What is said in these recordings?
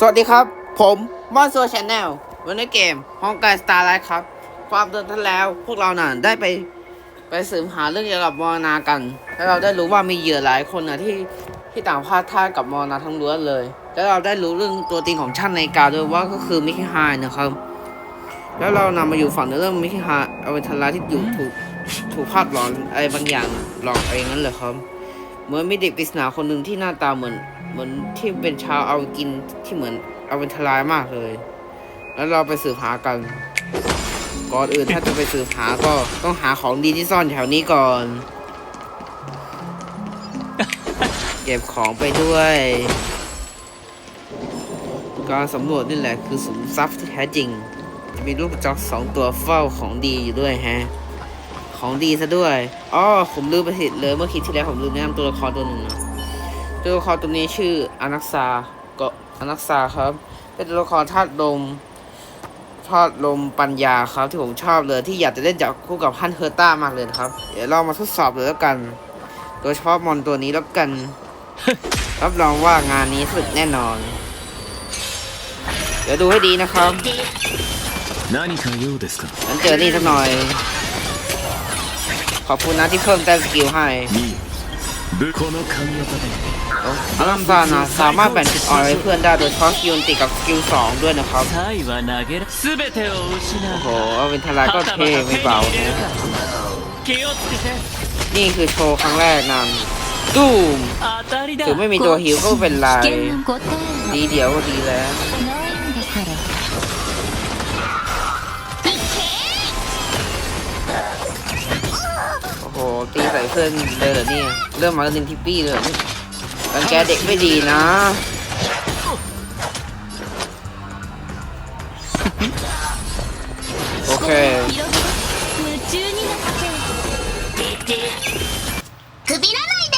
สวัสดีครับ ผมมอนโซชาแนลวันนี้เกมห้องการสตาร์ไลท์ครับ ความเดินท่านแล้วพวกเราน่ะได้ไปไปสืบหาเรื่องเกี่ยวกับมอนากัน แล้วเราได้รู้ว่ามีเหยื่อหลายคนนะที่ที่ต่างพลาดท่ากับมอนาทั้งล้วนเลย แล้วเราได้รู้เรื่องตัวจริงของช่างในกาด้วยว่าก็คือมิคิฮายนะครับ แล้วเรานำมาอยู่ฝั่งในเรื่องมิคิฮายเอาเป็นทาราที่อยู่ถูกถูกภาพหลอนอะไรบางอย่างหลอกเองนั่นเหรอครับ เหมือนมีเด็กปริศนาคนหนึ่งที่หน้าตาเหมือน เหมือนที่เป็นชาวเอากินที่เหมือนเอาเป็นทลายมากเลย แล้วเราไปสืบหากัน ก่อนอื่นถ้าจะไปสืบหาก็ต้องหาของดีที่ซ่อนแถวนี้ก่อน เก็บของไปด้วย การสำรวจนี่แหละคือสมทรัพย์ที่แท้จริงจะมีลูกกระจอกสองตัวเฝ้าของดีอยู่ด้วยฮะของดีซะด้วย อ๋อ ผมลืมไปผิเลย เมื่อคลิปที่แล้วผมลืมแนะนำตัวละครตัวหนึ่งนาะ ตัวละครตัวนี้ชื่ออนักซาก็อนักซาครับ เป็นตัวละครธาตุลมธาตุลมปัญญาครับที่ผมชอบเลยที่อยากจะเล่นจากคู่กับฮันเฮอร์ต้ามากเลยครับ เดี๋ยวเรามาทดสอบเลยแล้วกัน โดยเฉพาะมอนตัวนี้แล้วกัน รับรองว่างานนี้สุดแน่นอน เดี๋ยวดูให้ดีนะครับฉันเจอนี่สักหน่อย ขอบคุณนะที่เพิ่มแต้มสกิลให้ อลัมบานะสามารถแบ่งจุดอ่อนให้เพื่อนได้โดยทอสษิลติกับสกิลสองด้วยนะครับ โอ้โหเอาเป็นทลายก็เท่ไม่เบานี่คือโชว์ครั้งแรกนั่นตูมถือไม่มีตัวฮิวก็เป็นไรดีเดียวก็ดีแล้วโอ้โหตีใส่เพื่อนเลยเหรอเนี่ยเริ่มมาแล้วนินทิปปี้เลย รอเนี่ยรังแกเด็กไม่ดีนะ โอเค 広げて夢中になってくびらないで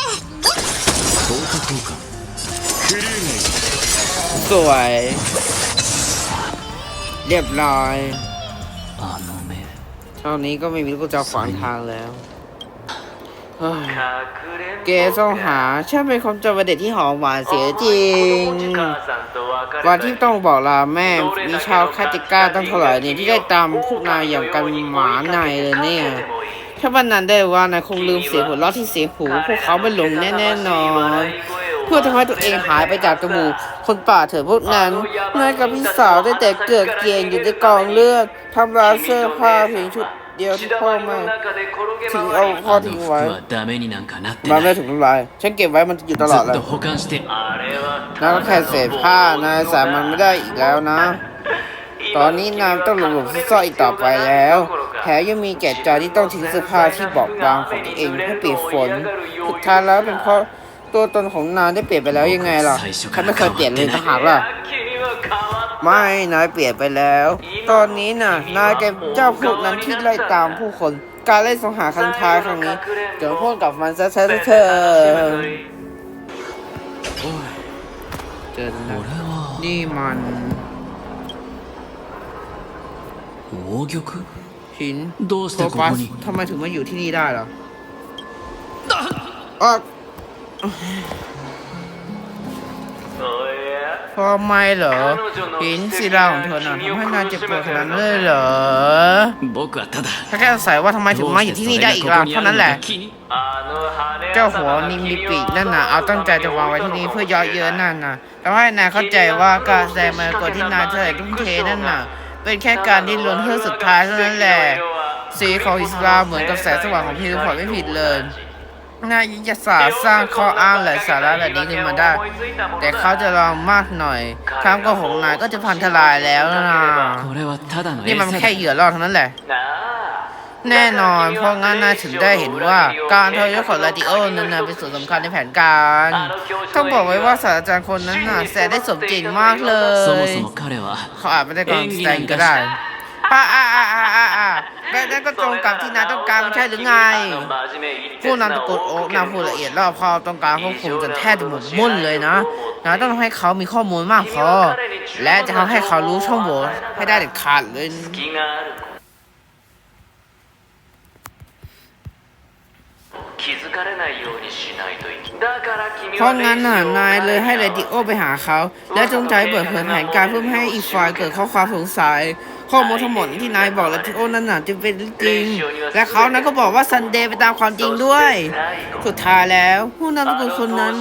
効果効果クルー สวย เรียบร้อย あの目 เท่านี้ก็ไม่มีลูกกระจอกขวางทางแล้ว เฮ้ยเกต้องหาช่างเป็นความจำเป็นเด็กที่หอมหวานเสียจริง วันที่ต้องบอกลาแม่มีชาวแคติก้าตั้งเท่าไหร่เนี่ยที่ได้ตามพวกนายอย่างกันหมานายเลยเนี่ย ถ้าวันนั้นได้ว่านายคงลืมเสียงหัวเราะที่เสียงหู พวกเขาไม่หลงแน่แน่ๆนอนเพื่อทำให้ตัวเองหายไปจากจมูกคนป่าเถิดพวกนั้นนายกับพี่สาวได้แต่เกิดเกลียงอยู่ในกองเลือดทำลายเสื้อผ้าเพียงชุด เดียวที่พ่อมาทิ้งเอาพ่อทิ้งไว้มันไม่ถูกทำลายฉันเก็บไว้มันอยู่ตลอดเลยนาก็แค่เศษผ้านายสามันไม่ได้อีกแล้วนะ ตอนนี้นายต้องหลบหลบซ่อนอีกต่อไปแล้วแถมยังมีแก่ใจที่ต้องทิ้งเสื้อผ้าที่บอกบางของตัวเองเพื่อเปียกฝนสุดท้ายแล้วเป็นเพราะตัวตนของนางได้เปลี่ยนไปแล้วยังไงล่ะฉันไม่เคยเปลี่ยนเลยนะหารล่ะ ไม่ นายเปลี่ยนไปแล้ว ตอนนี้น่ะ นายแกเจ้าพวกนั้นที่ไล่ตามผู้คน การไล่สังหารครั้งท้ายครั้งนี้ เดี๋ยวพ้นกับมันซะเธอเธอเจอแล้วนี่มันหินโควาสทำไมถึงมาอยู่ที่นี่ได้ล่ะอะ อไม่เหรอหินศิลาของเธอน่ะทำให้นางเจ็บปวดขนาดนั้นเลยเหรอถ้าแค่สงสัยว่าทำไมถึงมาอยู่ที่นี่ได้อีกล่ะเท่านั้นแหละ เจ้าหัวนิมิปีนั่นน่ะเอาตั้งใจจะวางไว้ที่นี่เพื่อย้อยเยือนนั่นน่ะแต่ให้นายเข้าใจว่าการแสดงมากดที่นายเธอทุ่มเทนั่นน่ะ เป็นแค่การดิ้นรนเพื่อสุดท้ายเท่านั้นแหละสีของอิสลาเหมือนกับแสงสว่างของพิรุพอไม่ผิดเลย นายยิงจะสาสร้างข้ออ้างหลายสาระแบบนี้ขึ้นมาได้ แต่เขาจะลองมากหน่อยคำโกหกนายก็จะพันทลายแล้วนะนี่มันแค่เหยื่อล่อเท่านั้นแหละ แน่นอน เพราะงั้นนายถึงได้เห็นว่าการทอยศของลาติโอนั้นเป็นส่วนสำคัญในแผนการ ต้องบอกไว้ว่าศาสตราจารย์คนนั้นน่ะแสนได้สมจริงมากเลย เขาอาจไม่ได้กองแสดงก็ได้ป้าอาอาอา แบบนั้นก็ตรงกับที่นายต้องการไม่ใช่หรือไง ผู้นำตะโกนโอ๊กนำผู้ละเอียดรอบคอบต้องการควบคุมจนแทบจะหมดมุ่นเลยนะนายต้องทำให้เขามีข้อมูลมากพอ และจะทำให้เขารู้ช่องโหว่ให้ได้เด็ดขาดเลย 気づかれないようにしないといけ เพราะงั้นน่ะนายเลยให้เรดิโอไปหาเขา และจงใจเปิดเผยแผนการเพื่อไม่ให้อีกฝ่ายเกิดข้อความสงสัย ข้อมูลทั้งหมดที่นายบอกเรดิโอนั้นน่ะจะเป็นจริง และเขานั้นก็บอกว่าซันเดย์ไปตามความจริงด้วย สุดท้ายแล้วผู้นำสกุลคนนั้น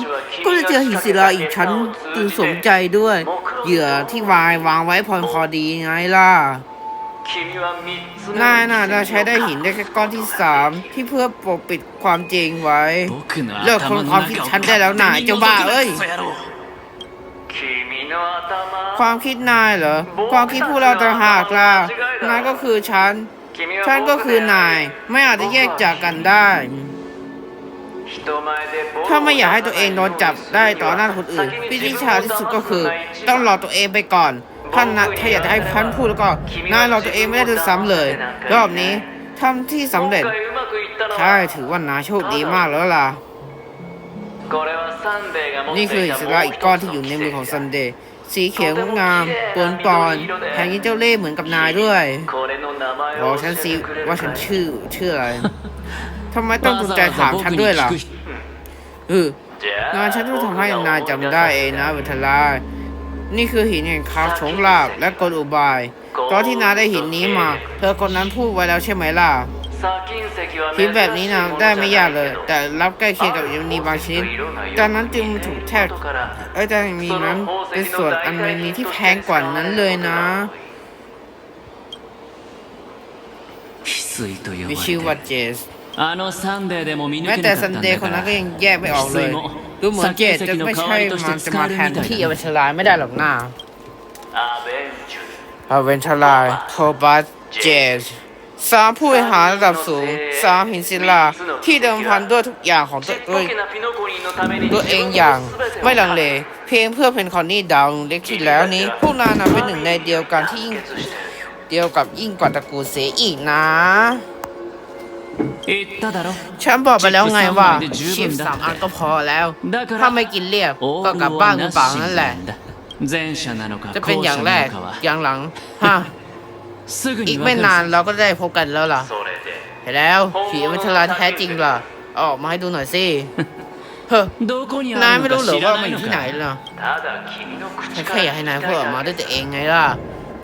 ก็จะเจอหินศิลาอีกชั้นตื่นสมใจด้วย เหยื่อที่วายวางไว้พอพอดีไงล่ะ นายน่าจะใช้ได้หินได้แค่ก้อนที่สามที่เพื่อปกปิดความจริงไว้ เลิกคนความคิดฉันได้แล้วนายเจ้าบ้าเอ้ย ความคิดนายเหรอ ความคิดผู้เราต่างหากล่ะนายก็คือฉัน ฉันก็คือนาย ไม่อาจจะแยกจากกันได้ ถ้าไม่อยากให้ตัวเองโดนจับได้ต่อหน้าคนอื่นวิธีชาที่สุดก็คือ ต้องรอตัวเองไปก่อน ท่านนะถ้าอยากจะให้ท่านพูดแล้วก็นายรอตัวเองไม่ได้ด้วยซ้ำเลย รอบนี้ทำที่สำเร็จใช่ถือว่านายโชคดีมากแล้วล่ะ นี่คืออิสระอีกก้อนที่อยู่ในมือของซันเดย์สีเขียวงดงามปนปอนแถมยังเจ้าเล่ห์เหมือนกับนายด้วยบอกฉันสิว่าฉันชื่อชื่ออะไรทำไมต้องจงใจถามฉันด้วยล่ะเอองานฉันต้องทำให้นายจำได้เองนะเวทลา นี่คือหินแห่งคาโฉงลาบและกลอุบาย ตอนที่นาได้หินนี้มา เธอคนนั้นพูดไว้แล้วใช่ไหมล่ะหินแบบนี้นะได้ไม่ยากเลย แต่รับใกล้เคียงกับยูนีบางชนิดดังนั้นจึงถูกแทกไอ้แต่มีนั้นเป็นส่วนอันไม่มีที่แพงกว่านั้นเลยนะมีชื่อว่าเจสแม้แต่ซันเดย์คนนั้นก็ยังแยกไม่ออกเลย ดูเหมือนเจสจะไม่ใช่มันจะมาแทนที่อเวนเชลายไม่ได้หรอกนะอเวนเชลายโทบัสเจสสามผู้บริหารระดับสูงสามหินศิลาที่เดิมพันด้วยทุกอย่างของตัวด้วยตัวเองอย่างไม่ลังเล เพียงเพื่อเพนคอนนี่ดาวเล็กที่แล้วนี้ พวกนายนะเป็นหนึ่งในเดียวกันที่ยิ่งเดียวกับยิ่งกว่าตระกูลเสียอีกนะ 言っただろ ฉันบอกไปแล้วไงว่า ชิ ชิป ป สา สาม มอั อัน น ก็พอแล้ว だか ถ้า ら ไม่กินเรียบ オ ก็ ー กลับ ル บ้าน は มือ な เปล่า し นั่นแหละ なんだ前者なのか จะเป็น 後 อย่าง 者 แร なの ก かは อย่างหลังฮะ すぐ อี に ก 分 ไม่ か นาน る เราก็ได้พบกันแล้วล่ะ เห็นแล้วผีมันฉลาดแท้จริงล่ะเอาออกมาให้ดูหน่อยสิ เฮ้ย どこに นาย あ ไม่ るの รู้ か เหรอ 知 ว่า ら มัน ない อยู่ の ที่ไหน か ล่ะฉันแค่อยากให้นายพูดออกมาด้วยตัวเองไงล่ะ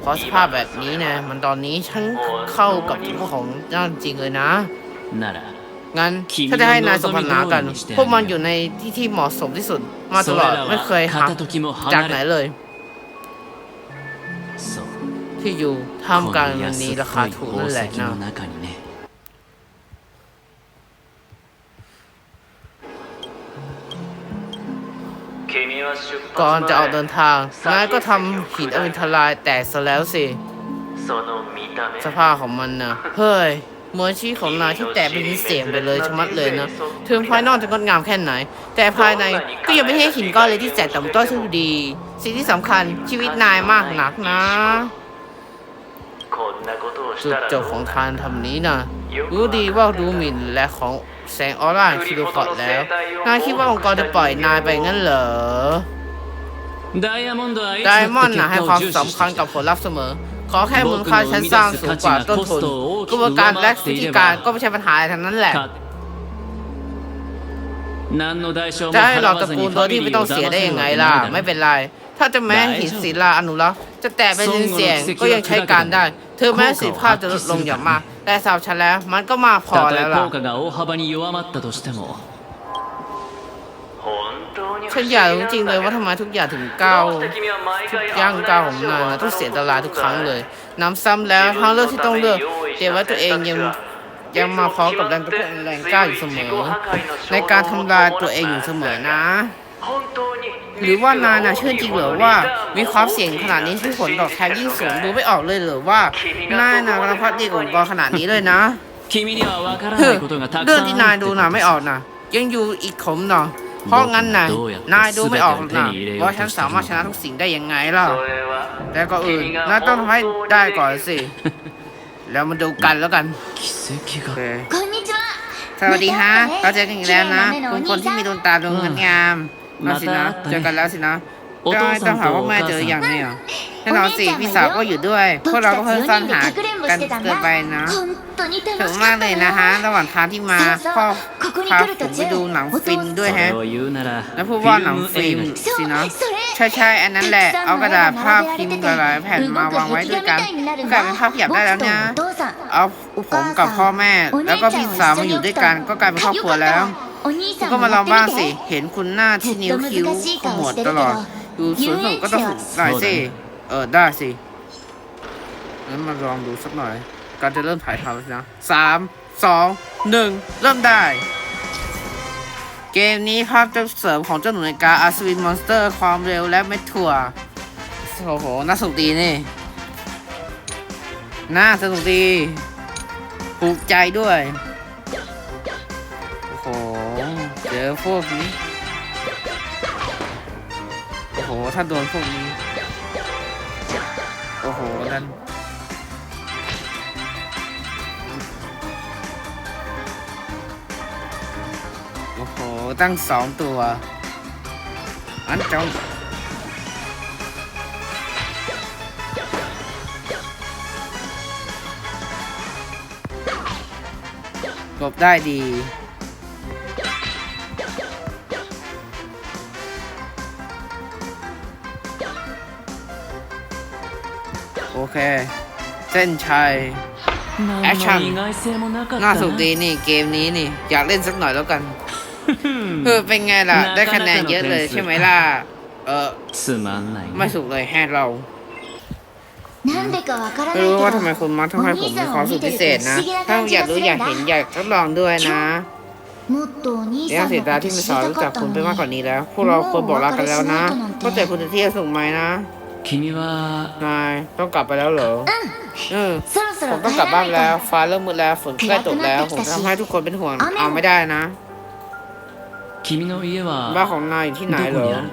เพราะสภาพแบบนี้นะมันตอนนี้ฉันเข้ากับเจ้าของเจ้าจริงเลยนะ งั้นถ้าจะให้นายสมพันธ์หากัน พวกมันอยู่ในที่ที่เหมาะสมที่สุด มาตลอดไม่เคยหักจากไหนเลย ที่อยู่ท่ามกลางนนี้ราคาถูกนั่นแหละนะก่อนจะออกเดินทางนายก็ทำหินอวินทลายแตกซะแล้วสิ สภาพของมันนะเฮ้ย เมื่อชีของนายที่แตกเป็นเสียงไปเลยชะมัดเลยนะถึงภายนอกจะงดงามแค่ไหน แต่ภายในก็ยังไม่ใช่หินก้อนเลยที่แจกต่ำต้อยทุกดี สิ่งที่สำคัญชีวิตนายมากหนักนะจุดจบของทานทำนี้นะรู้ดีว่าดูมินและของแสงออร่าคิโดพอดแล้ว นายคิดว่าองค์กรจะปล่อยนายไปงั้นเหรอไดมอนด์นะให้ความสำคัญกับผลลัพธ์เสมอ ขอแค่มูลค่าชั้นสร้างสูงกว่าต้นทุนกระบวนการและสิธิการก็ไม่ใช่ปัญหาทั้งนั้นแหละจะให้เราตะกูลโดยที่ไม่ต้องเสียได้ยังไงล่ะ ไม่เป็นไร ถ้าจะแม้หินศิลาอนุรักษ์จะแตกเป็นดินเสียงก็ยังใช้การได้ เธอแม้สิทธิภาพจะลดลงอย่างมาก แต่สาวฉันแล้วมันก็มากพอแล้วล่ะ ฉันอยากรู้จริงเลยว่าทำไมทุกอย่างถึงเก้าทุกย่างเก้าของนางต้องเสียเวราทุกครั้งเลย น้ำซ้ำแล้วทั้งเลือกที่ต้องเลือกเดี๋ยวว่าตัวเองยังยังมาพร้อมกับแรงกระเพื่อมแรงก้าวอยู่เสมอ ในการทำลายตัวเองอยู่เสมอนะหรือว่านายนะเชื่อจริงเหรอว่ามีความเสี่ยงขนาดนี้ที่ผลตอบแทนยิ่งสูงดูไม่ออกเลยหรือว่านายนะกำลัพัฒนาองค์กรขนาดนี้เลยนะเรื่องที่นายดูนะไม่ออกนะยังอยู่อีกขมเนาะ เพราะงั้นนายนายดูไม่ออกหรอกนะว่าฉันสามารถชนะทุกสิ่งได้ยังไงล่ะ แต่ก็อื่นนายต้องทำให้ได้ก่อนสิ แล้วมาดูกันแล้วกันสวัสดีฮะเราเจอกันอีกแล้วนะคุณคนที่มีดวงตาดวงงดงามมาสินะ เจอกันแล้วสินะ ต้องหาว่าแม่เจออย่างนี้เหรอ แน่นอนสี่พี่สาวก็อยู่ด้วย พวกเราก็เพิ่งซ่อนหากันเกินไปนะถึงมากเลยนะฮะ ระหว่างทางที่มาพ่อพาผมไปดูหนังฟิล์มด้วยฮะ แล้วพูดว่าหนังฟิล์มสินะใช่ใช่อันนั้นแหละ เอากระดาษภาพพิมพ์หลายแผ่นมาวางไว้ด้วยกันกลายเป็นภาพหยาบได้แล้วเนี่ยเอาผมกับพ่อแม่ แล้วก็พี่สาวมาอยู่ด้วยกัน ก็กลายเป็นครอบครัวแล้วคุณก็มาลองบ้างสิ เห็นคุณหน้าที่นิ้วคิ้วขมวดตลอด ดูสวยๆก็ต้องหน่อยสิ ออได้สิงั้นมาลองดูสักหน่อย การจะเริ่มถ่ายทำแล้วนะสามสองหนึ่งเริ่มได้ เกมนี้ภาพจะเสริมของเจ้าหนูนกาอาสวินมอนสเตอร์ ความเร็วและเม็ดถั่วโอ้โห น่าสนุกดีนี่ น่าสนุกดีถูกใจด้วย โอ้โห เจอพวกนี้ โอ้โห ถ้าโดนพวกนี้ โอ้โหนั่นโอ้โห ตั้งสองตัว อันจงกบได้ดี เค เส้นชัย แอคชั่น น่าสนุกดีนี่เกมนี้นี่ อยากเล่นสักหน่อยแล้วกันเออเป็นไงล่ะ ได้คะแนนเยอะเลยใช่ไหมล่ะ เออไม่สุกเลยแฮเราไม่อว่าทำไมคุณมัดทำให้ผมมีความสุขพิเศษนะ ถ้าอยากรู้อยากเห็นอยากทดลองด้วยนะเรื่องเสียดายที่ไม่สอนรู้จักคุณไปมากกว่านี้แล้ว พวกเราควรบอกลากันแล้วนะเข้าใจคุณจะเที่ยวสุขไหมนะ 君は นายต้องกลับไปแล้วเหรอเออ そろそ ผ ろ มต้อง 帰 กลับ ら บ้าน ない แล้ว と ฟ้าเริ่มมืดแล้วฝนใกล้ตกแล้ว ผมทำให้ทุกคนเป็นห่วงเอาไม่ได้นะ 君の家 บ้าน は ของนายอยู่ที่ไหน ど เหร こ อ にある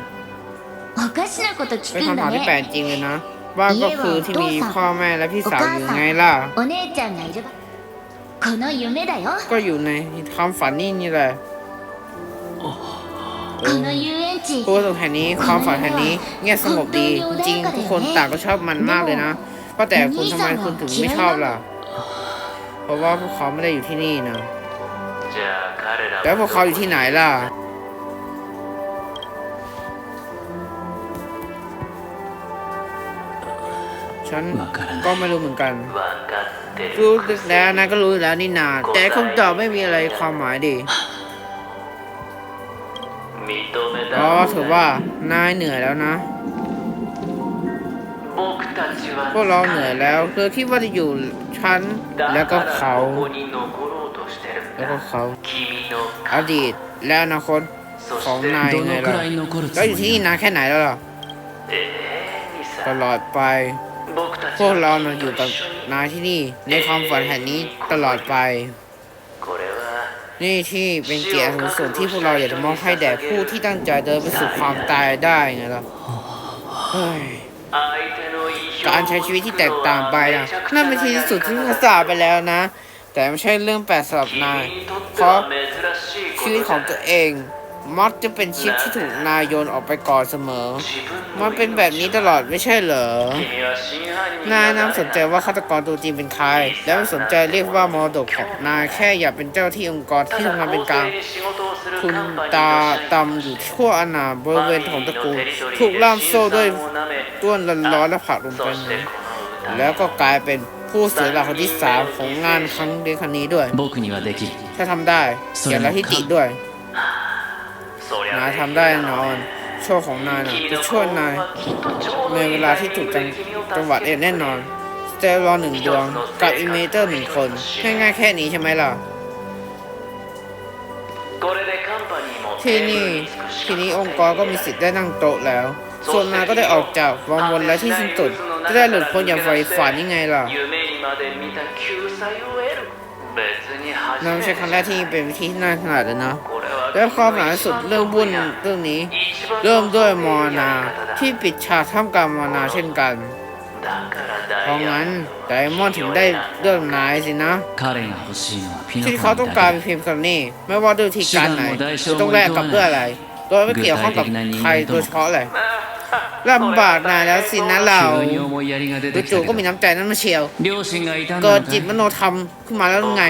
おかしなこと聞 เป็น くん คำถา だ มที่แปล ね กจริงเลยนะบ้านก็คือที่มีพ่อแม่และพี่สาวอยู่ไงล่ะ お姉ちゃんがいるこの夢だよ ก็อยู่ในความฝันนี่นี่แหละ こ ผู้ประแห่งนี้ความฝันแห่งนี้เงียบสงบดี จริงทุกคนต่างก็ชอบมันมากเลยนะก็แต่คุณทำไมคุณถึงไม่ชอบล่ะ เพราะว่าพวกเขาไม่ได้อยู่ที่นี่นะแล้วพวกเขาอยู่ที่ไหนล่ะฉันก็ไม่รู้เหมือนกัน รู้แล้วนะก็รู้แล้วนี่นา แต่คำตอบไม่มีอะไรความหมายดี อ๋อถือว่านายเหนื่อยแล้วนะ พวกเราเหนื่อยแล้วคือคิดว่าจะอยู่ชั้นแล้วก็เขาแล้วก็เขาอดีตและอนาคตของนายไงล่ะก็อยู่ที่นี่าแค่ไหนแล้วล่ะตลอดไปพวกเราอยู่กับนายที่นี่ในความฝันแห่งนี้ตลอดไป นี่ที่เป็นเกียรติสูงที่พวกเราอยากจะมอบให้แด่ผู้ที่ตั้งใจเดินไปสู่ความตายได้ไงล่ะการใช้ชีวิตที่แตกต่างไปนะนั่นเป็นที่สุดที่ศึกษาไปแล้วนะ แต่ไม่ใช่เรื่องแปลกสำหรับนายเพราะชีวิตของตัวเอง มอสจะเป็นชิปที่ถูกนายโยนออกไปก่อนเสมอ มันเป็นแบบนี้ตลอดไม่ใช่เหรอ นายน้ำสนใจว่าฆาตกรตัวจริงเป็นใคร แล้วสนใจเรียกว่ามอดกของนายแค่อย่าเป็นเจ้าที่องค์กรที่ทำงานเป็นกลาง คุณตาตำอยู่ทั่วอนาบริเวณของตระกูล ถูกล่ามโซ่ด้วยต้วนร้อนและผักลงไปแล้วก็กลายเป็นผู้เสียหลักคนที่สามของงานครั้งเดียวครั้นี้ด้วย ถ้าทำได้เสียละที่ติด้วย นายทำได้แน่นอนโชคของนายนะจะช่วยนายในเวลาที่ถูกจังจังหวัดเองแน่นอนสเตลลอนหนึ่งดวงกับอิมเมเตอร์หนึ่งคนง่ายๆแค่นี้ใช่ไหมล่ะที่นี่ทีนี้องค์กรก็มีสิทธิ์ได้นั่งโต๊ะแล้ว ส่วนนายก็ได้ออกจากวังวนและที่สิ้นสุดจะได้หลุดพ้นอย่างไฟฝันยังไงล่ะนั่นไม่ใช่ครั้งแรกที่เป็นวิธีที่น่าถนัดเลยนะ และความหนาสุดเรื่องวุ่นเรื่องนี้ เริ่มด้วยมอนาที่ปิดฉากท่ามกลางมอนาเช่นกัน เพราะงั้นไดมอนถึงได้เรื่องนายสินะที่เขาต้องการเพียงคำนี้ไม่ว่าด้วยที่การไหนต้องแลกกับเพื่ออะไรโดยไม่เกี่ยวข้องกับใครโดยเฉพาะเลยลำบากนานแล้วสินะเราจู่ๆก็มีน้ำใจนั้นมาเชียว เกิดจิตมโนธรรมขึ้นมาแล้วไง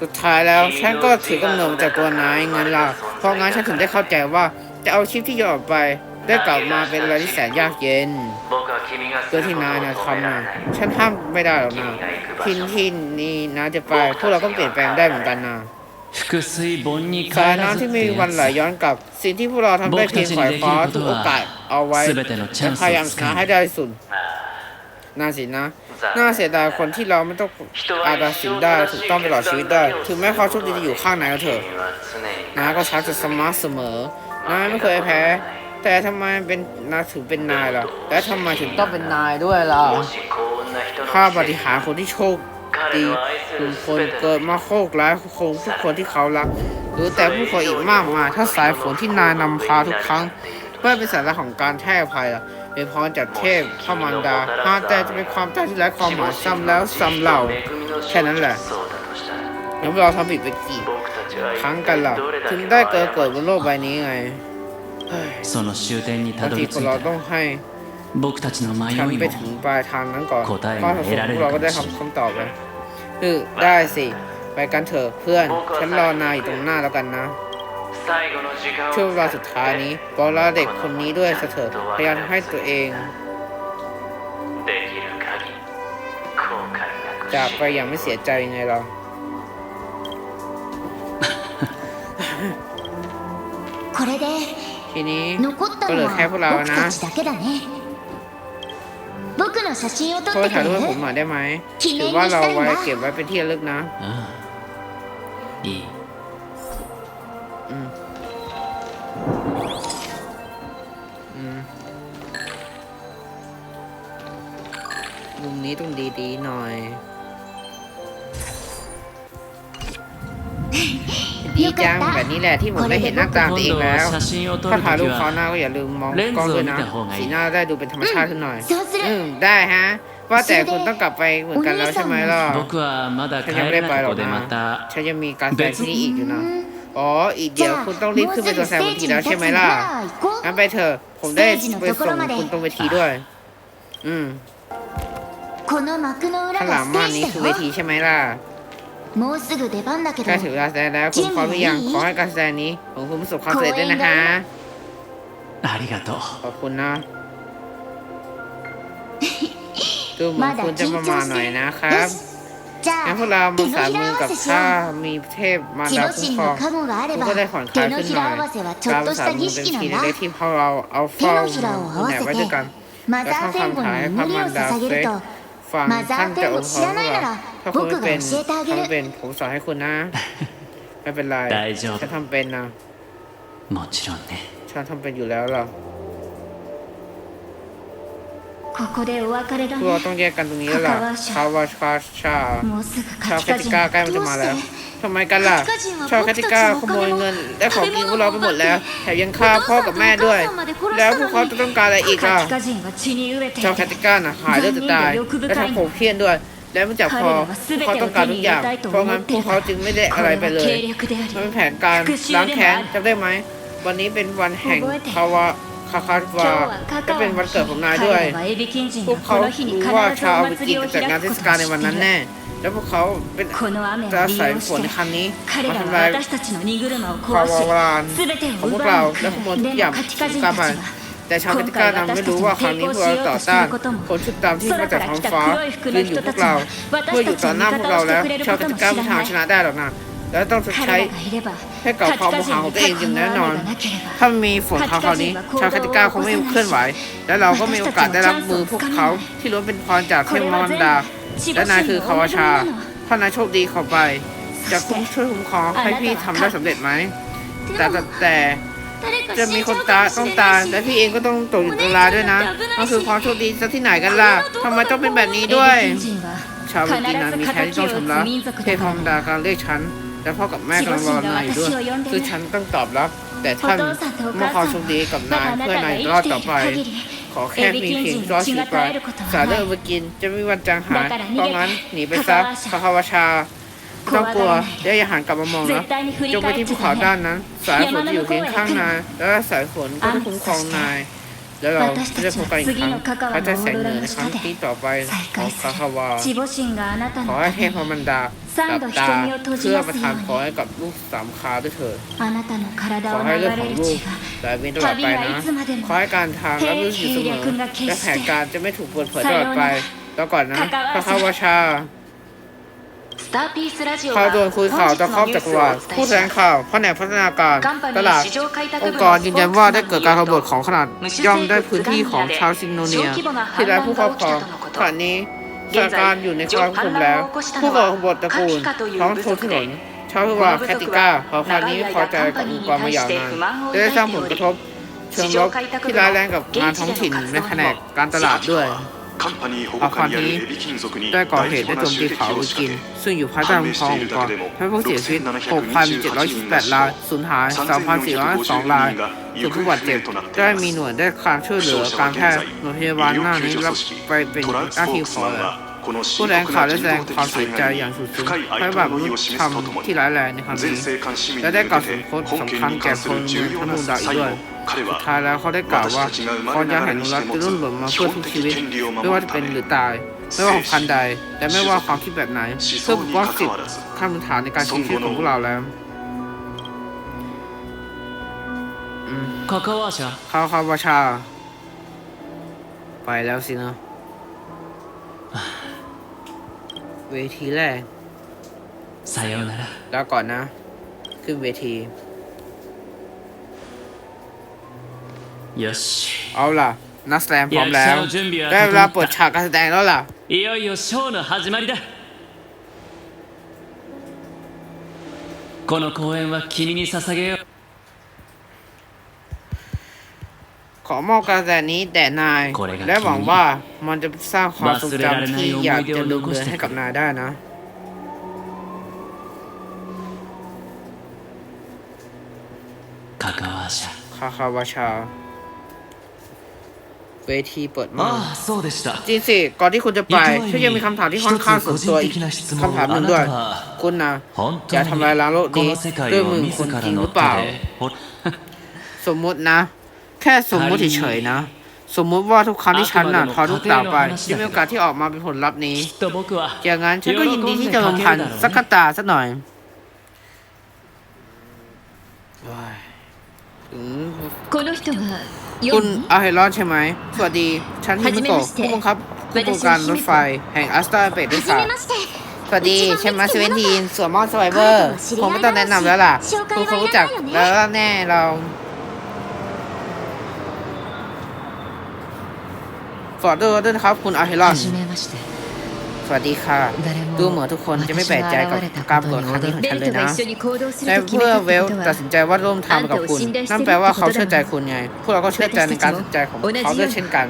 สุดท้ายแล้วฉันก็ถือกำเนิดจากตัวนายเงินล่ะเพราะงั้นฉันถึงได้เข้าใจว่าจะเอาชีพที่ยออไป ได้กลับมาเป็นอะไรที่แสนยากเย็นเพื่อที่นายนะทำนาฉันห้ามไม่ได้หรอกนะทินทินนี่นะจะไปพวกเราก็เปลี่ยนแปลงได้เหมือนกันนะสายน้ำที่มีวันไหลย้อนกลับ สิ่งที่พวกเราทำได้เพียงขอยคว้าทุกโอกาสเอาไว้และพยายามหาให้ได้สุด น่าสินะ น่าเสียดายคนที่เราไม่ต้องอาดาสินได้ถูกต้องตลอดชีวิตได้ ถึงแม้ควาโชคดีจะอยู่ข้างไหนก็เถอะนาก็ชักจะสมาร์ทเสมอนาไม่เคยแพ้ แต่ทำไมเป็นนาถึงเป็นนายล่ะ และทำไมถึงต้องเป็นนายด้วยล่ะข้าปฏิหารคนที่โชคดีคือคนเกิดมาโชคร้ายคงทุกคนที่เขารัก หรือแต่ผู้คนอีกมากมายถ้าสายฝนที่นายนำพาทุกครั้ง เพื่อเป็นสัญลักษณ์ของการแท้อภัยล่ะเป็นพรจากเทพพมันดาหาแต่จะเป็นความแต่ที่ไร้ความหมายซ้ำแล้วซ้ำเล่าแค่นั้นแหละแล้วเราทำผิดไปกี่ครั้งกันล่ะถึงได้เกิดเกิดบนโลกใบนี้ไงบางทีคนเราต้องให้ฉันไปถึงปลายทางนั้นก่อนข้อสงสัยเราก็ได้คำคำตอบแล้คือได้สิ ไปกันเถอะเพื่อน ฉันรอนายอยู่ตรงหน้าแล้วกันนะ ช่วงเวลาสุดท้ายนี้บอกลาเด็กคนนี้ด้วยเสถียรพยายามให้ตัวเองจากไปอย่างไม่เสียใจยังไงเราทีนี้ก็เหลือแค่พวกเรานะโทรถ่ายรูปผมหน่อยได้ไหมถือว่าเราไว้เก็บไว้เป็นที่ระลึกนะดี นี้ต้องดีๆหน่อย ดีจังแบบนี้แหละที่ผมได้เห็นหน้าตาตัวเองแล้ว ถ้าพาลูกเขาหน้าก็อย่าลืมมองกล้องด้วยนะ สีหน้าได้ดูเป็นธรรมชาติขึ้นหน่อย อืมได้ฮะ ว่าแต่คุณต้องกลับไปเหมือนกันแล้วใช่ไหมล่ะฉันยังไม่ได้ไปหรอกนะฉันยังมีการแสดงที่นี่อีกอยู่นะอ๋อ อีกเดี๋ยวคุณต้องรีบขึ้นไปตัวแซมบนทีแล้วใช่ไหมล่ะงั้นไปเถอะ ผมได้ไปส่งคุณตรงเวทีด้วย อืม この幕の裏 ข้างหลั が ง ス ม่าน テ นี้ ー คือ ジ เว だ ที よ ใช่ไหมล่ะ もうすぐ出番だけど ใกล้ถึงเวลาแสดงแล้วคุณพร้อมหรือยัง ขอให้การแสดงนี้ของคุณประสบความสำเร็จด้วยนะคะ ありがとう ขอบคุณนะ ดูเหมือนคุณจะประมาณหน่อยนะครับ よしじゃ งั้นพว あ กเรา 手 มา の สาย ひ มื ら อ 合 กั わ บ せしよ ข้า う มีเทพมาร 守 ดา 護 คุ้ม 神 ครอ の ง 加護があれ คุณ ば ก็ได้ผ่อนคลา 手 ย の ขึ้น ひ หน่ ら อย 合わせはちょ กา っ ร と ประ し สา た นมื 儀 อเป็น 式 ที なん เล็ だ กๆที่พวกเราเอา 手 เฝ้า のひらを合わ แหน せ ไว้ด้วยกัน てマザ และ ー ท่อง 天狗 คำถามให้ に พระ 祈り มาร を ดา 捧 เฟ げる ก と ฟัง マザ ท่าน ー จะ 天 อ 狗 วยพ 知 ร ら พว ない ก な เรา ら ถ้าคุณ 僕 ไม่ が เป็น 教えてあげ ถ้า る ไม่เป็นผมสอนให้คุณนะ ไม่เป็นไร 大丈夫 ฉันทำเป็นนะ もちろんね ฉันทำเป็นอยู่แล้วหรอ ここでお別れだ พวกเราต้องแยกกันตรงนี้แล้วล่ะชาวาชาชาชาวแคติก้าใกล้มันจะมาแล้วทำไมกันล่ะ ชาวแคติก้าขโมยเงินและของกินพวกเราไปหมดแล้วแถมยังฆ่าพ่อกับแม่ด้วย แล้วพวกเขาจะต้องการอะไรอีกล่ะชาวแคติก้าน่ะหายเลือดตายและทำผมเครียดด้วยแล้วมันจับคอเขาต้องการทุกอย่าง เพราะงั้นพวกเขาจึงไม่ได้อะไรไปเลย มันเป็นแผนการล้างแค้นจำได้ไหม วันนี้เป็นวันแห่งภาวะ คาคาควาจะเป็นวันเกิดของนายด้วย พวกเขาว่าชาววิกิจจัดงานเทศกาลในวันนั้นแน่ แล้วพวกเขาเป็นจะใส่ฝนในครั้งนี้มาทำลายความโวราณของพวกเราและขโมยทุกอย่างกลับมาแต่ชาวกติกานั้ไม่รู้ว่าครั้งนี้พวกเราต่อต้านคนชุดตามที่มาจากท้องฟ้ายืนอยู่พวกเราเมื่ออยู่ต่อหน้าพวกเราแล้ว ชาวกติกาไม่ทาชนะได้หรอกนะ แล้วต้องใช้ให้กับความผุาของตัวเองอย่างแน่นอน ถ้ามีฝนคราวนี้ ชาวคาติก้าขาไม่เคลื่อนไหว และเราก็มีโอกาสได้รับมือพวกเขาที่ล้วนเป็นพรจากเทมอนดา และนายคือคาวาชา ถ้านายโชคดีขอไป จะคุ้มช่วยคุ้มครองให้พี่ทำได้สำเร็จไหม แต่แต่จะมีคนตาต้องตาและพี่เองก็ต้องตกอยู่ตลาด้วยนะมันคือความโชคดีซะที่ไหนกันล่ะทำไมต้องเป็นแบบนี้ด้วย ชาวจีนนั้มีแค่ที่ต้องชำระเทพทองดาการเรียกฉัน และพ่อกับแม่กำลังรอนายอยู่ด้วย คือฉันต้องตอบรับ แต่ท่านมอบความโชคดีกับนายเพื่อนายรอดต่อไป ขอแค่มีเพียงรอดชีวิตไปสาเดอร์เบกินจะมีวันจางหายเพราะงั้นหนีไปซะคาคาวาชาต้องกลัวได้อาหารกลับมามองนะจงไปที่ภูเขาด้านนั้น สายฝนอยู่เคียงข้างนาย แล้วสายฝนก็จะคุ้มครองนาย แล้วเราจะพบกันอีกครั้งพระเจ้าแสงเงินครั้งที่ต่อไปของคาคาวาขอให้เทพมันดา หลับตาเพื่อประทานพรให้กับลูกสามคาด้วยเถิดขอให้เรื่องของลูกแต่บินตลอดไปนะขอให้การทางและลูกอยู่เสมอและแผนการจะไม่ถูกเปิดเผยตลอดไปแล้วก่อนนะพระคาวชาข่าวด่วนคุยข่าวตะครอบจักรวาลผู้แสดงข่าวแผนกพัฒนาการ ตลาด องค์กรยืนยันว่าได้เกิดการขบวนของขนาดย่อมได้พื้นที่ของชาวซินโนเนีย ที่ได้ผู้ครอบครองขณะนี้ สถานการณ์อยู่ในความควบคุมแล้ว ผู้ก่อขบฏตระกูลท้องโทถนนชาวที่ว่าแคติก้าขอคราวนี้พอใจกับองค์กรมายาวนานและได้สร้างผลกระทบ เชิงลบที่ร้ายแรงกับงานท้องถิ่นในแผนกการตลาดด้วย เอาความนี้ได้ก่อเหตุได้โจมตีเขาอุกิน ซึ่งอยู่ภายใต้ปกครององกรทำให้ผู้เสียชีวิต 6,718รายสูญหาย 3,402รายถึงผู้บาดเจ็บได้มีหน่วยได้การช่วยเหลือการแพทย์โรงพยาบาลหน้านี้รับไปเป็นหาที่ของ ผู้แสดงข่าวได้แสดงความสนใจอย่างสุดซึ้งพระบาทบุรุษธที่ร้ายแรงในครั้งนี้และได้กล่าวสมคตสำคัญแก่พลเมืองทั้งมูลดาอีกด้วยสุดท้ายแล้วเขาได้กล่าวว่าคนยาแห่งนุรัตจะรุ่นหล่มาเพื่อทุกชีวิตไม่ว่าจะเป็นหรือตายไม่ว่าของพันใด และไม่ว่าความคิดแบบไหนเพื่อปกป้องสิทธิขั้นพื้นฐานในการใช้ชีวิตของพวกเราแล้วข้าวาชาคาคาวชา ไปแล้วสินะ เวทีแรก さようなら แล้วก่อนนะ ขึ้นเวที よし เอาล่ะ นักแสดงพร้อม 役 แล้ 者 ว の準備は ได้เวลา 整 เปิ っ ดฉากการแสดงแล้วล่ะ たいよいよショーの始まりだこの公演は君に捧げよう ขอมอบกรแสนี้แด่นาย และหวังว่ามันจะสร้างความทรงจำที่อยากจะลืมเลือนให้กับนายได้นะคาคาวาชาคาคาวาชาเวทีเปิดมาจริงสิก่อนที่คุณจะไปฉันยังมีคำถามที่ค่อนข้างส่วนตัวอีกคำถามหนึ่งด้วย คุณนะจะทำลายล้างโลกนี้ด้วยมือคุณจริงหรือเปล่า สมมตินะ แค่สมมติเฉยๆนะ สมมุติว่าทุกครั้งที่ฉันน่ะถอนลุกต่าไปจะมีโอกาสที่ออกมาเป็นผลลัพธ์นี้อย่างนั้นฉันก็ยินดีที่จะลงพันสักตาสักหน่อยคุณอาเฮรอนใช่ไหม สวัสดี ฉันฮิมิโกะผู้บังคับผู้บงการรถไฟ แห่งอัสตาเปดด้วยค่ะสวัสดีเชนมาเซเวนทีนสวมมอนสไวเบอร์คงไม่ต้องแนะนำแล้วล่ะ คุณคงรู้จักแล้วแน่เรา ฝากด้ด้วยนะครับ คุณอาเฮลัสสวัสดีค่ะ ดูเหมือนทุกคนจะไม่แปลกใจกับการเกรธครั้งนี้ของฉันเลยนะและเพื่อเวลตัดสินใจว่าร่วมทำกับคุณ นั่นแปลว่าเขาเชื่อใจคุณไง พวกเราก็เชื่อใจในการตัดสินใจของเขาด้วยเช่นกัน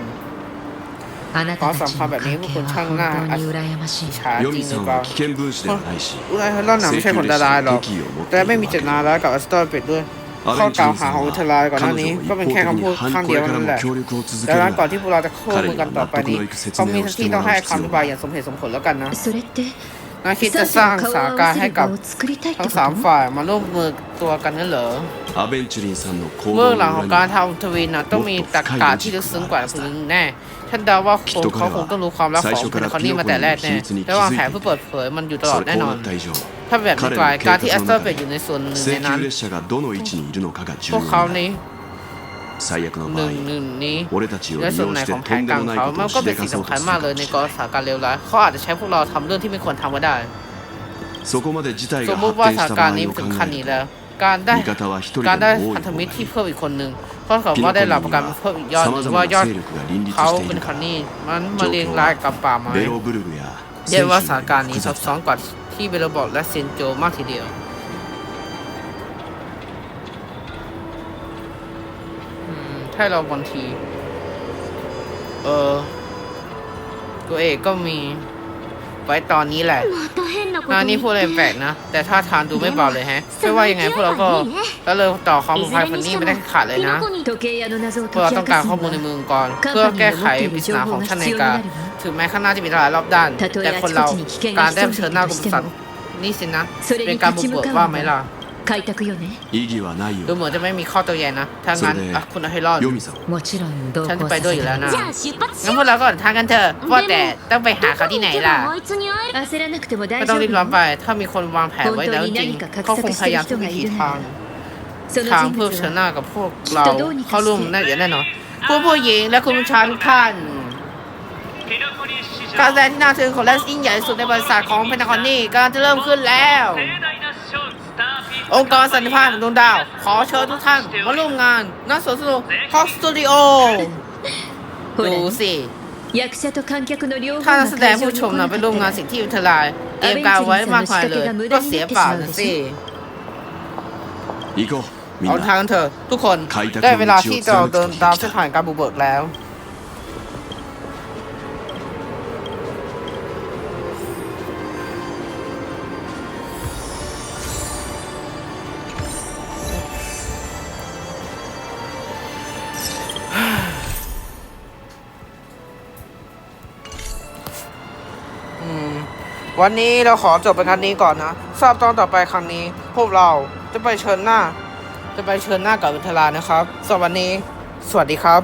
ขอสัมภาษณ์แบบนี้พวกคุณช่างหน้าอัจฉริยะจริงหรือเปล่าอุไรฮอนน่ะไม่ใช่คนดาราหรอก แต่ไม่มีเจตนาร้ายกับอัสตอร์เป็ดด้วย ข้อกล่าวหาของอุทลาก่อนหน้านี้ ก็เป็นแค่คำพูดข้างเดียวนั่นแหละดังนั้นก่อนที่พวกเราจะคู่มือกันต่อไปนี้เขามีที่ต้องให้คำอธิบายอย่างสมเหตุสมผลแล้วกันนะนายคิดจะสร้างสาการให้กับทั้งสามฝ่ายมาร่วมมือตัวกันนั่นเหรอเมื่อหลังของการทำทวินนะต้องมีตรรกะที่ลึกซึ้งกว่าพื้นแน่ท่านเดาว่าคงเขาคงต้องรู้ความลับของคนนี้มาแต่แรกแน่และวางแผนเพื่อเปิดเผยมันอยู่ตลอดแน่นอน ถ้าแบบนี้กลายการที่แอสเตอร์เบดอยู่ในส่วนหนึ่งในนั้นพวกเขาในหนึ่งหนึ่งนี้และส่วนไหนของแผนการเขามันก็เป็นสิ่งสำคัญมากเลยในกรสาการเลวร้ายเขาอาจจะใช้พวกเราทำเรื่องที่ไม่ควรทำก็ได้สมมติว่าสถานการนี้ถึงขั้นนี้แล้ว การได้การได้พันธมิตรที่เพิ่มอีกคนหนึ่งเพราะเขาว่าได้รับประกันเพิ่มอีกยอดหนึ่ว่ายอดเขาเป็นคันนี้มันมาเรียงรายกับป่าไม้เรียกว่าสถานการณ์นี้ซับซ้อนกว่า ที่เบลบอร์ดและเซนโจมากทีเดียวถ้าเราบางที เออ ตัวเอกก็มี ไว้ตอนนี้แหละนานี่พูดอะไรแปลกนะ แต่ท่าทางดูไม่เบาเลยแฮะไม่ว่ายังไงพวกเราก็ก็เลยต่อข้อมูลภายคนนี้ไม่ได้ขาดเลยนะพวกเราต้องการข้อมูลในมือก่อน เพื่อแก้ไขปริศนาของท่านในกาถึงแม้ข้างหน้าจะมีหลายรอบด้าน แต่คนเราการได้เชิญหน้ากลุ่มสัตว์นี่สินะ เป็นการบุกเบิกว่าไหมล่ะ 開拓よね意義はないよดูเหมือนจะไม่มีข้อโต้แงนะ ถ้างั้นคุณเอาให้รอดヨミさんもちろん同行ฉันไปさด้วยせอยู่てแล้วนะじゃあ出発しงั้นよพうวกเราก็เดินทางกันเถอะว่าแต่ต้องไปหาเขาที่ไหนล่ะあいつに会える焦らなくても大ต้丈องรี夫บร้อนไป ถ้ามีคนวางแผนไว้แล้วจริงเขาคงพยายามทุกวิถีทางそのทาง人พื่อช物นะはกับพวกเราเข้าร่วมน่าจะแน่นอนพวกผู้หญิงและคุณชายทุนการแสดที่น่าทึ่งของและยิ่งใหญ่สุดในบริษัทของเพนทากอนนี่กำลัจะเริ่มขึ้นแล้ว องค์กรสันติภาพดวงดาว ขอเชิญทุกท่านมาร่วมงานณสวนสนุกฮอสตูดิโอดูสิถ้านักแสดงผู้ชมนะไปร่วมงานสิ่งที่อุทลายเตรียมการไว้มากมายเลยก็เสียเปล่านะสิเอาทางเถอะทุกคนได้เวลาที่เราเดินตามเส้นทางการบุกเบิกแล้ว วันนี้เราขอจบไปครั้งนี้ก่อนนะทราบตอนต่อไปครั้งนี้ พวกเราจะไปเชิญหน้า จะไปเชิญหน้ากับวิทยาลานะครับสำหรับวันนี้ สวัสดีครับ